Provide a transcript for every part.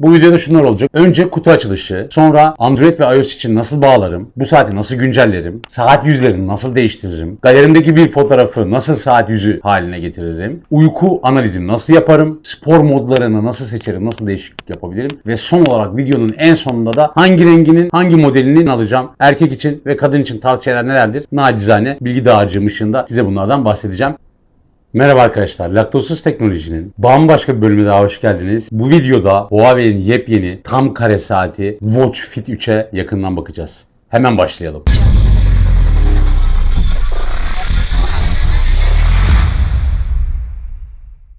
Bu videoda şunlar olacak. Önce kutu açılışı, sonra Android ve iOS için nasıl bağlarım, bu saati nasıl güncellerim, saat yüzlerini nasıl değiştiririm, galerimdeki bir fotoğrafı nasıl saat yüzü haline getiririm, uyku analizini nasıl yaparım, spor modlarını nasıl seçerim, nasıl değişiklik yapabilirim ve son olarak videonun en sonunda da hangi renginin, hangi modelinin alacağım, erkek için ve kadın için tavsiyeler nelerdir? Nacizane bilgi dağarcığım ışığında size bunlardan bahsedeceğim. Merhaba arkadaşlar, Laktozsuz Teknoloji'nin bambaşka bir bölümüne daha hoş geldiniz. Bu videoda Huawei'nin yepyeni tam kare saati Watch Fit 3'e yakından bakacağız. Hemen başlayalım.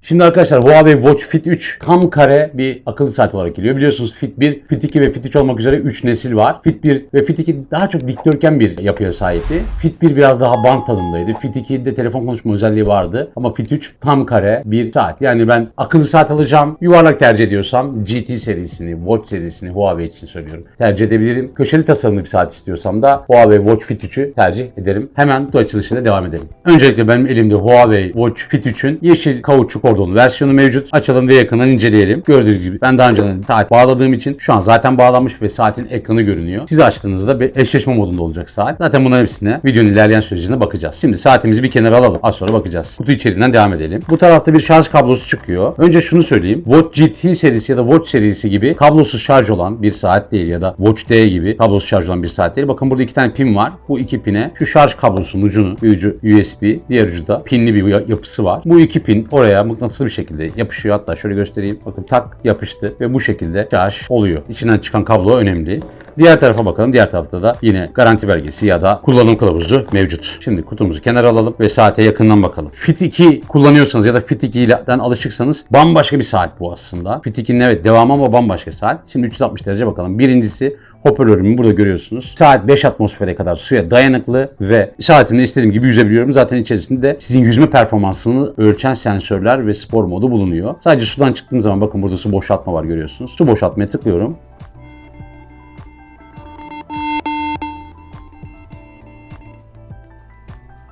Şimdi arkadaşlar Huawei Watch Fit 3 tam kare bir akıllı saat olarak geliyor. Biliyorsunuz Fit 1, Fit 2 ve Fit 3 olmak üzere 3 nesil var. Fit 1 ve Fit 2 daha çok dikdörtgen bir yapıya sahipti. Fit 1 biraz daha band tadındaydı. Fit 2'de telefon konuşma özelliği vardı. Ama Fit 3 tam kare bir saat. Yani ben akıllı saat alacağım, yuvarlak tercih ediyorsam GT serisini, Watch serisini Huawei için söylüyorum. Tercih edebilirim. Köşeli tasarımlı bir saat istiyorsam da Huawei Watch Fit 3'ü tercih ederim. Hemen kutu açılışına devam edelim. Öncelikle benim elimde Huawei Watch Fit 3'ün yeşil kauçuk kordonlu versiyonu mevcut. Açalım ve yakından inceleyelim. Gördüğünüz gibi ben daha önceden saat bağladığım için şu an zaten bağlanmış ve saatin ekranı görünüyor. Siz açtığınızda bir eşleşme modunda olacak saat. Zaten bunların hepsine videonun ilerleyen sürecinde bakacağız. Şimdi saatimizi bir kenara alalım. Az sonra bakacağız. Kutu içeriğinden devam edelim. Bu tarafta bir şarj kablosu çıkıyor. Önce şunu söyleyeyim. Watch GT serisi ya da Watch serisi gibi kablosuz şarj olan bir saat değil ya da Watch D gibi kablosuz şarj olan bir saat değil. Bakın burada iki tane pin var. Bu iki pine şu şarj kablosunun ucunu, bir ucu USB, diğer ucu da pinli bir yapısı var. Bu iki pin oraya mıknatıslı bir şekilde yapışıyor. Hatta şöyle göstereyim. Bakın tak yapıştı ve bu şekilde şarj oluyor. İçinden çıkan kablo önemli. Diğer tarafa bakalım. Diğer tarafta da yine garanti belgesi ya da kullanım kılavuzu mevcut. Şimdi kutumuzu kenara alalım ve saate yakından bakalım. Fit 2 kullanıyorsanız ya da Fit 2'den alışıksanız bambaşka bir saat bu aslında. Fit 2'nin evet devamı ama bambaşka saat. Şimdi 360 derece bakalım. Birincisi hoparlörümü burada görüyorsunuz. Saat 5 atmosfere kadar suya dayanıklı ve saatimde istediğim gibi yüzebiliyorum. Zaten içerisinde sizin yüzme performansını ölçen sensörler ve spor modu bulunuyor. Sadece sudan çıktığım zaman bakın burada su boşaltma var görüyorsunuz. Su boşaltmaya tıklıyorum.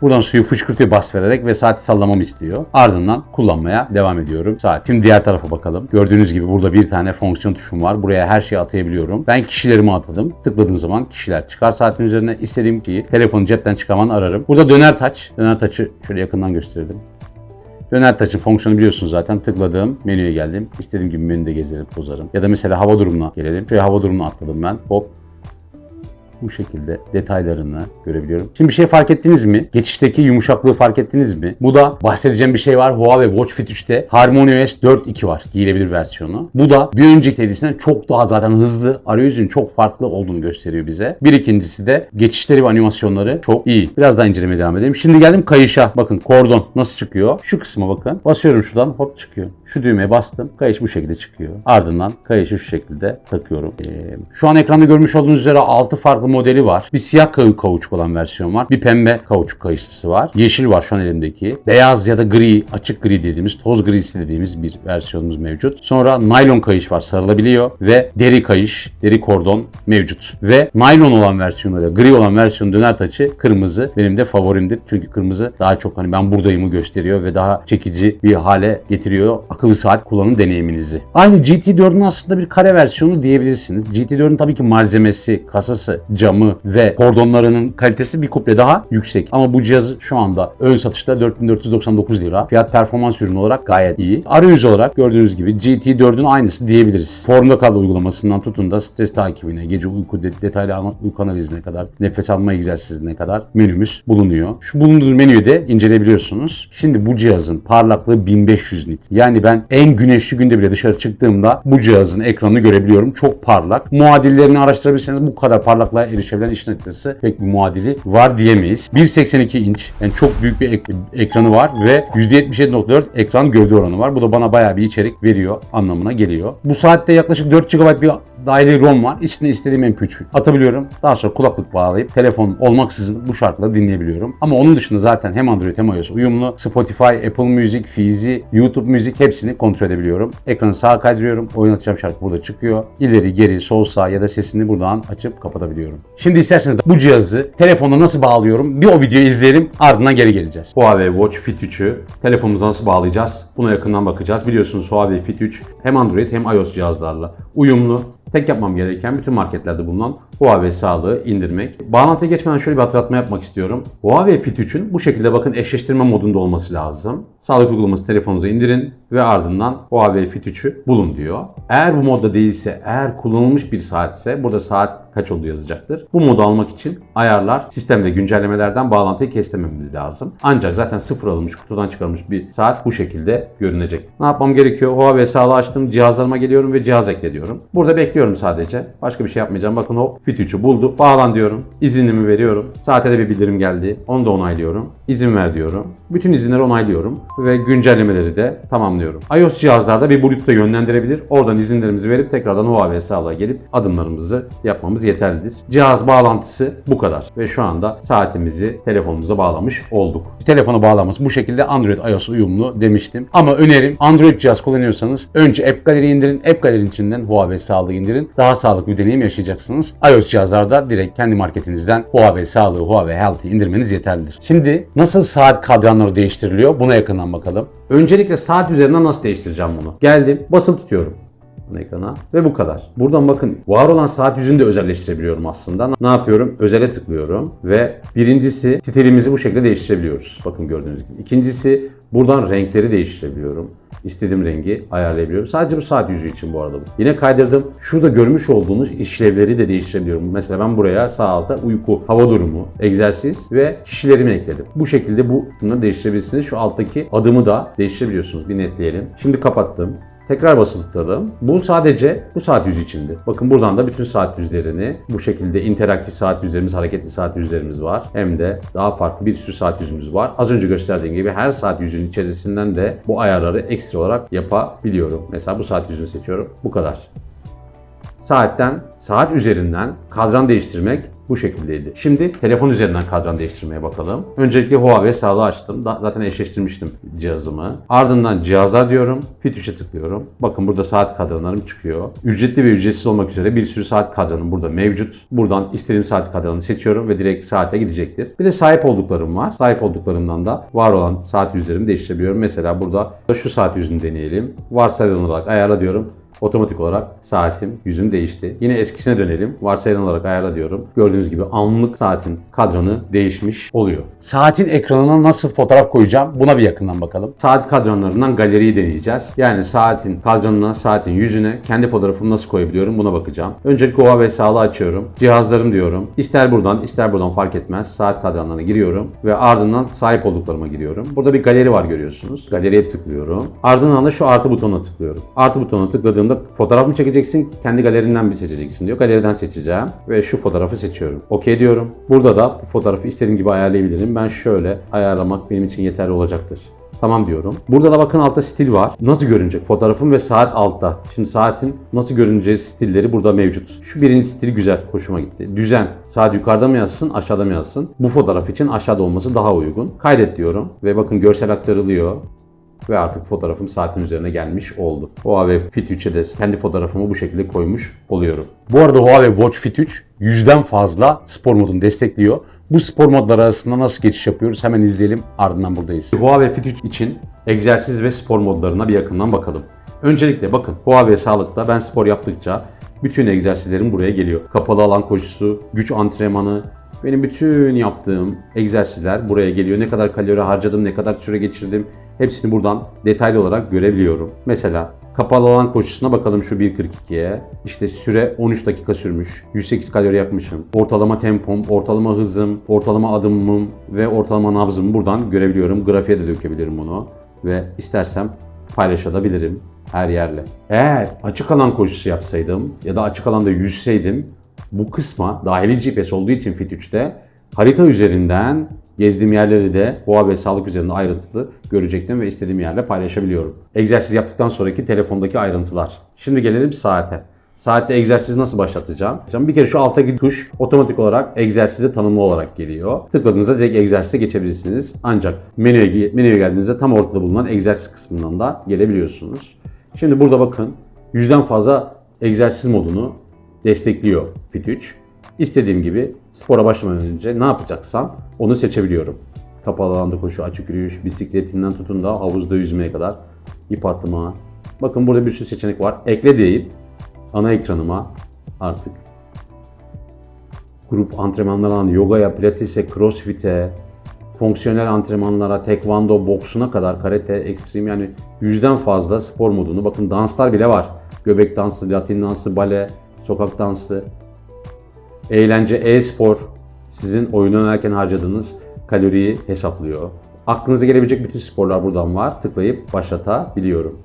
Buradan suyu fışkırtıyor bas vererek ve saati sallamamı istiyor. Ardından kullanmaya devam ediyorum. Saat. Şimdi diğer tarafa bakalım. Gördüğünüz gibi burada bir tane fonksiyon tuşum var. Buraya her şeyi atayabiliyorum. Ben kişilerimi atadım. Tıkladığım zaman kişiler çıkar saatin üzerine. istediğim kişiyi telefonu cepten çıkarman ararım. Burada döner taç. Döner taçı şöyle yakından gösterelim. Döner taçın fonksiyonu biliyorsunuz zaten. Tıkladım, menüye geldim. İstediğim gibi menüde gezerim, tozarım. Ya da mesela hava durumuna gelelim. Şöyle hava durumuna atladım ben. Hop bu şekilde detaylarını görebiliyorum. Şimdi bir şey fark ettiniz mi? Geçişteki yumuşaklığı fark ettiniz mi? Bu da bahsedeceğim bir şey var. Huawei Watch Fit 3'te HarmonyOS 4.2 var. Giyilebilir versiyonu. Bu da bir önceki serisinden çok daha zaten hızlı. Arayüzün çok farklı olduğunu gösteriyor bize. Bir ikincisi de geçişleri ve animasyonları çok iyi. Biraz daha incelemeye devam edelim. Şimdi geldim kayışa. Bakın kordon nasıl çıkıyor? Şu kısma bakın. Basıyorum şuradan hop çıkıyor. Şu düğmeye bastım. Kayış bu şekilde çıkıyor. Ardından kayışı şu şekilde takıyorum. Ee, şu an ekranda görmüş olduğunuz üzere 6 farklı modeli var. Bir siyah kauçuk olan versiyon var. Bir pembe kauçuk kayışlısı var. Yeşil var şu an elimdeki. Beyaz ya da gri, açık gri dediğimiz, toz grisi dediğimiz bir versiyonumuz mevcut. Sonra naylon kayış var sarılabiliyor ve deri kayış, deri kordon mevcut. Ve naylon olan versiyonları, gri olan versiyon döner taçı kırmızı benim de favorimdir. Çünkü kırmızı daha çok hani ben buradayımı gösteriyor ve daha çekici bir hale getiriyor akıllı saat kullanım deneyiminizi. Aynı GT4'ün aslında bir kare versiyonu diyebilirsiniz. GT4'ün tabii ki malzemesi, kasası, camı ve kordonlarının kalitesi bir kuple daha yüksek. Ama bu cihazı şu anda ön satışta 4499 lira. Fiyat performans ürünü olarak gayet iyi. Arayüz olarak gördüğünüz gibi GT4'ün aynısı diyebiliriz. Formda kal uygulamasından tutun da stres takibine, gece uyku de- detaylı uyku analizine kadar, nefes alma egzersizine kadar menümüz bulunuyor. Şu bulunduğunuz menüyü de inceleyebiliyorsunuz. Şimdi bu cihazın parlaklığı 1500 nit. Yani ben en güneşli günde bile dışarı çıktığımda bu cihazın ekranını görebiliyorum. Çok parlak. Muadillerini araştırabilirseniz bu kadar parlaklığa erişebilen işin açıkçası pek bir muadili var diyemeyiz. 1.82 inç yani çok büyük bir ek- ekranı var ve %77.4 ekran gövde oranı var. Bu da bana bayağı bir içerik veriyor anlamına geliyor. Bu saatte yaklaşık 4 GB bir dahili ROM var. İçine istediğim MP3 atabiliyorum. Daha sonra kulaklık bağlayıp telefon olmaksızın bu şarkıları dinleyebiliyorum. Ama onun dışında zaten hem Android hem iOS uyumlu. Spotify, Apple Music, Fizi, YouTube Music hepsini kontrol edebiliyorum. Ekranı sağa kaydırıyorum. Oynatacağım şarkı burada çıkıyor. İleri, geri, sol, sağ ya da sesini buradan açıp kapatabiliyorum. Şimdi isterseniz bu cihazı telefonla nasıl bağlıyorum bir o videoyu izleyelim ardından geri geleceğiz. Huawei Watch Fit 3'ü telefonumuza nasıl bağlayacağız? Buna yakından bakacağız. Biliyorsunuz Huawei Fit 3 hem Android hem iOS cihazlarla uyumlu. Tek yapmam gereken bütün marketlerde bulunan Huawei sağlığı indirmek. Bağlantıya geçmeden şöyle bir hatırlatma yapmak istiyorum. Huawei Fit 3'ün bu şekilde bakın eşleştirme modunda olması lazım. Sağlık uygulaması telefonunuza indirin ve ardından Huawei Fit 3'ü bulun diyor. Eğer bu modda değilse, eğer kullanılmış bir saatse burada saat kaç olduğu yazacaktır. Bu modu almak için ayarlar, sistemde güncellemelerden bağlantıyı kesmememiz lazım. Ancak zaten sıfır alınmış, kutudan çıkarılmış bir saat bu şekilde görünecek. Ne yapmam gerekiyor? Huawei sağlığı açtım, cihazlarıma geliyorum ve cihaz ekle diyorum. Burada bekliyorum sadece. Başka bir şey yapmayacağım. Bakın o Fit 3'ü buldu. Bağlan diyorum. İzinimi veriyorum. Saate de bir bildirim geldi. Onu da onaylıyorum. İzin ver diyorum. Bütün izinleri onaylıyorum ve güncellemeleri de tamamlıyorum. iOS cihazlarda bir Bluetooth'a yönlendirebilir. Oradan izinlerimizi verip tekrardan Huawei sağlığa gelip adımlarımızı yapmamız yeterlidir. Cihaz bağlantısı bu kadar ve şu anda saatimizi telefonumuza bağlamış olduk. Telefonu bağlaması bu şekilde Android iOS uyumlu demiştim. Ama önerim Android cihaz kullanıyorsanız önce App Gallery indirin. App Gallery'nin içinden Huawei sağlığı indirin. Daha sağlıklı bir deneyim yaşayacaksınız. iOS cihazlarda direkt kendi marketinizden Huawei sağlığı, Huawei Health'i indirmeniz yeterlidir. Şimdi nasıl saat kadranları değiştiriliyor? Buna yakından bakalım. Öncelikle saat üzerinden nasıl değiştireceğim bunu? Geldim, basılı tutuyorum bu ekrana ve bu kadar. Buradan bakın var olan saat yüzünü de özelleştirebiliyorum aslında. Ne yapıyorum? Özele tıklıyorum ve birincisi stilimizi bu şekilde değiştirebiliyoruz. Bakın gördüğünüz gibi. İkincisi buradan renkleri değiştirebiliyorum. İstediğim rengi ayarlayabiliyorum. Sadece bu saat yüzü için bu arada bu. Yine kaydırdım. Şurada görmüş olduğunuz işlevleri de değiştirebiliyorum. Mesela ben buraya sağ alta uyku, hava durumu, egzersiz ve kişilerimi ekledim. Bu şekilde bu bunları değiştirebilirsiniz. Şu alttaki adımı da değiştirebiliyorsunuz. Bir netleyelim. Şimdi kapattım. Tekrar basılı. Bu sadece bu saat yüzü içindi. Bakın buradan da bütün saat yüzlerini bu şekilde interaktif saat yüzlerimiz, hareketli saat yüzlerimiz var. Hem de daha farklı bir sürü saat yüzümüz var. Az önce gösterdiğim gibi her saat yüzünün içerisinden de bu ayarları ekstra olarak yapabiliyorum. Mesela bu saat yüzünü seçiyorum. Bu kadar. Saatten, saat üzerinden kadran değiştirmek bu şekildeydi. Şimdi telefon üzerinden kadran değiştirmeye bakalım. Öncelikle Huawei sağlığı açtım. Da- Zaten eşleştirmiştim cihazımı. Ardından cihaza diyorum. Fit 3'e tıklıyorum. Bakın burada saat kadranlarım çıkıyor. Ücretli ve ücretsiz olmak üzere bir sürü saat kadranım burada mevcut. Buradan istediğim saat kadranını seçiyorum ve direkt saate gidecektir. Bir de sahip olduklarım var. Sahip olduklarımdan da var olan saat yüzlerimi değiştirebiliyorum. Mesela burada şu saat yüzünü deneyelim. Varsayılan olarak ayarla diyorum. Otomatik olarak saatim yüzüm değişti. Yine eskisine dönelim. Varsayılan olarak ayarla diyorum. Gördüğünüz gibi anlık saatin kadranı değişmiş oluyor. Saatin ekranına nasıl fotoğraf koyacağım? Buna bir yakından bakalım. Saat kadranlarından galeriyi deneyeceğiz. Yani saatin kadranına, saatin yüzüne kendi fotoğrafımı nasıl koyabiliyorum buna bakacağım. Öncelikle Huawei sağlığı açıyorum. Cihazlarım diyorum. İster buradan ister buradan fark etmez. Saat kadranlarına giriyorum ve ardından sahip olduklarıma giriyorum. Burada bir galeri var görüyorsunuz. Galeriye tıklıyorum. Ardından da şu artı butonuna tıklıyorum. Artı butonuna tıkladığımda fotoğraf mı çekeceksin, kendi galerinden mi seçeceksin diyor. Galeriden seçeceğim ve şu fotoğrafı seçiyorum. Okey diyorum. Burada da bu fotoğrafı istediğim gibi ayarlayabilirim. Ben şöyle ayarlamak benim için yeterli olacaktır. Tamam diyorum. Burada da bakın altta stil var. Nasıl görünecek? Fotoğrafım ve saat altta. Şimdi saatin nasıl görüneceği stilleri burada mevcut. Şu birinci stil güzel. Hoşuma gitti. Düzen. Saat yukarıda mı yazsın, aşağıda mı yazsın? Bu fotoğraf için aşağıda olması daha uygun. Kaydet diyorum. Ve bakın görsel aktarılıyor ve artık fotoğrafım saatin üzerine gelmiş oldu. Huawei Fit 3'e de kendi fotoğrafımı bu şekilde koymuş oluyorum. Bu arada Huawei Watch Fit 3 yüzden fazla spor modunu destekliyor. Bu spor modları arasında nasıl geçiş yapıyoruz hemen izleyelim ardından buradayız. Huawei Fit 3 için egzersiz ve spor modlarına bir yakından bakalım. Öncelikle bakın Huawei Sağlık'ta ben spor yaptıkça bütün egzersizlerim buraya geliyor. Kapalı alan koşusu, güç antrenmanı, benim bütün yaptığım egzersizler buraya geliyor. Ne kadar kalori harcadım, ne kadar süre geçirdim hepsini buradan detaylı olarak görebiliyorum. Mesela kapalı alan koşusuna bakalım şu 1.42'ye. İşte süre 13 dakika sürmüş. 108 kalori yakmışım. Ortalama tempom, ortalama hızım, ortalama adımım ve ortalama nabzımı buradan görebiliyorum. Grafiğe de dökebilirim bunu. Ve istersem paylaşabilirim her yerle. Eğer açık alan koşusu yapsaydım ya da açık alanda yüzseydim bu kısma dahili GPS olduğu için Fit 3'te harita üzerinden gezdiğim yerleri de Huawei sağlık üzerinde ayrıntılı görecektim ve istediğim yerle paylaşabiliyorum. Egzersiz yaptıktan sonraki telefondaki ayrıntılar. Şimdi gelelim saate. Saatte egzersiz nasıl başlatacağım? Şimdi bir kere şu alttaki tuş otomatik olarak egzersize tanımlı olarak geliyor. Tıkladığınızda direkt egzersize geçebilirsiniz. Ancak menüye, menüye geldiğinizde tam ortada bulunan egzersiz kısmından da gelebiliyorsunuz. Şimdi burada bakın yüzden fazla egzersiz modunu destekliyor Fit 3. İstediğim gibi spora başlamadan önce ne yapacaksam onu seçebiliyorum. Kapalı alanda koşu, açık yürüyüş, bisikletinden tutun da havuzda yüzmeye kadar ip atma. Bakın burada bir sürü seçenek var. Ekle deyip ana ekranıma artık grup antrenmanlarından yogaya, pilatese, crossfit'e, fonksiyonel antrenmanlara, tekvando, boksuna kadar karate, ekstrem yani yüzden fazla spor modunu. Bakın danslar bile var. Göbek dansı, latin dansı, bale, sokak dansı, eğlence, e-spor sizin oyun oynarken harcadığınız kaloriyi hesaplıyor. Aklınıza gelebilecek bütün sporlar buradan var. Tıklayıp başlatabiliyorum.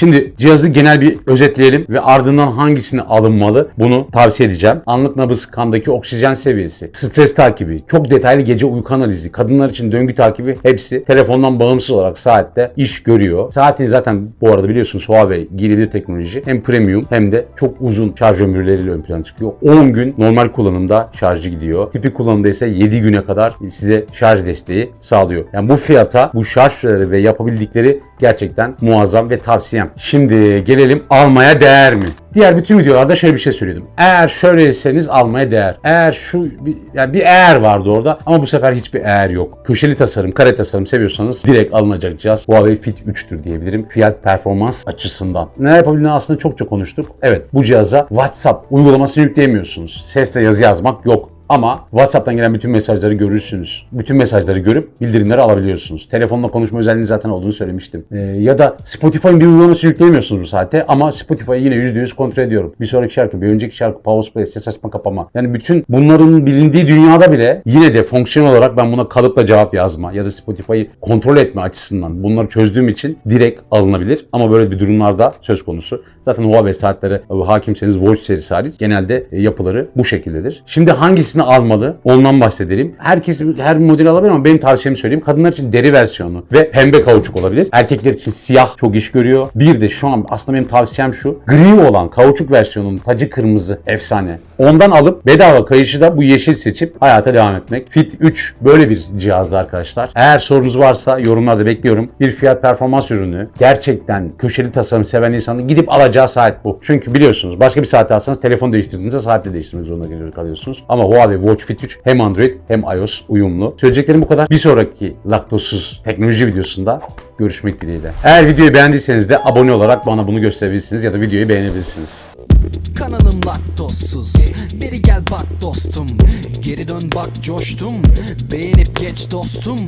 Şimdi cihazı genel bir özetleyelim ve ardından hangisini alınmalı bunu tavsiye edeceğim. Anlık nabız, kandaki oksijen seviyesi, stres takibi, çok detaylı gece uyku analizi, kadınlar için döngü takibi hepsi telefondan bağımsız olarak saatte iş görüyor. Saatin zaten bu arada biliyorsunuz Huawei girilir teknoloji hem premium hem de çok uzun şarj ömürleriyle ön plana çıkıyor. 10 gün normal kullanımda şarjı gidiyor. Tipik kullanımda ise 7 güne kadar size şarj desteği sağlıyor. Yani bu fiyata bu şarj süreleri ve yapabildikleri gerçekten muazzam ve tavsiyem. Şimdi gelelim almaya değer mi? Diğer bütün videolarda şöyle bir şey söyledim. Eğer şöyleyseniz almaya değer. Eğer şu bir, yani bir eğer vardı orada ama bu sefer hiçbir eğer yok. Köşeli tasarım, kare tasarım seviyorsanız direkt alınacak cihaz Huawei Fit 3'tür diyebilirim. Fiyat performans açısından. Neler yapabildiğini aslında çokça konuştuk. Evet bu cihaza WhatsApp uygulamasını yükleyemiyorsunuz. Sesle yazı yazmak yok. Ama WhatsApp'tan gelen bütün mesajları görürsünüz. Bütün mesajları görüp bildirimleri alabiliyorsunuz. Telefonla konuşma özelliği zaten olduğunu söylemiştim. Ee, ya da Spotify'ın bir uygulaması yükleyemiyorsunuz bu saatte ama Spotify'ı yine %100 kontrol ediyorum. Bir sonraki şarkı, bir önceki şarkı, pause play, ses açma kapama. Yani bütün bunların bilindiği dünyada bile yine de fonksiyon olarak ben buna kalıpla cevap yazma ya da Spotify'ı kontrol etme açısından bunları çözdüğüm için direkt alınabilir. Ama böyle bir durumlarda söz konusu. Zaten Huawei saatleri hakimseniz Watch serisi hariç genelde yapıları bu şekildedir. Şimdi hangisini almalı? Ondan bahsedelim. Herkes her model alabilir ama benim tavsiyemi söyleyeyim. Kadınlar için deri versiyonu ve pembe kauçuk olabilir. Erkekler için siyah çok iş görüyor. Bir de şu an aslında benim tavsiyem şu. Gri olan kauçuk versiyonunun tacı kırmızı efsane. Ondan alıp bedava kayışı da bu yeşil seçip hayata devam etmek. Fit 3 böyle bir cihazdı arkadaşlar. Eğer sorunuz varsa yorumlarda bekliyorum. Bir fiyat performans ürünü. Gerçekten köşeli tasarım seven insanın gidip alacağı saat bu. Çünkü biliyorsunuz başka bir saat alsanız telefon değiştirdiğinizde saatte değiştirmek zorunda kalıyorsunuz. Ama Huawei Watch Fit 3 hem Android hem iOS uyumlu. Söyleyeceklerim bu kadar. Bir sonraki laktozsuz teknoloji videosunda görüşmek dileğiyle. Eğer videoyu beğendiyseniz de abone olarak bana bunu gösterebilirsiniz ya da videoyu beğenebilirsiniz. Kanalım laktozsuz. Beri gel bak dostum. Geri dön bak coştum. Beğenip geç dostum.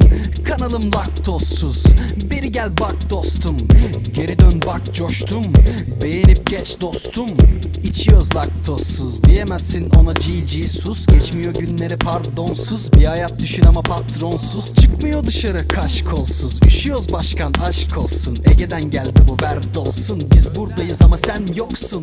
Kanalım laktozsuz. Beri gel bak dostum. Geri dön bak coştum. Beğenip geç dostum. İçiyoruz laktozsuz. Diyemezsin ona GG sus. Geçmiyor günleri pardonsuz. Bir hayat düşün ama patronsuz. Çıkmıyor dışarı kaş kolsuz Üşüyoruz başkan aşk olsun. Ege'den geldi bu ver dolsun Biz buradayız ama sen yoksun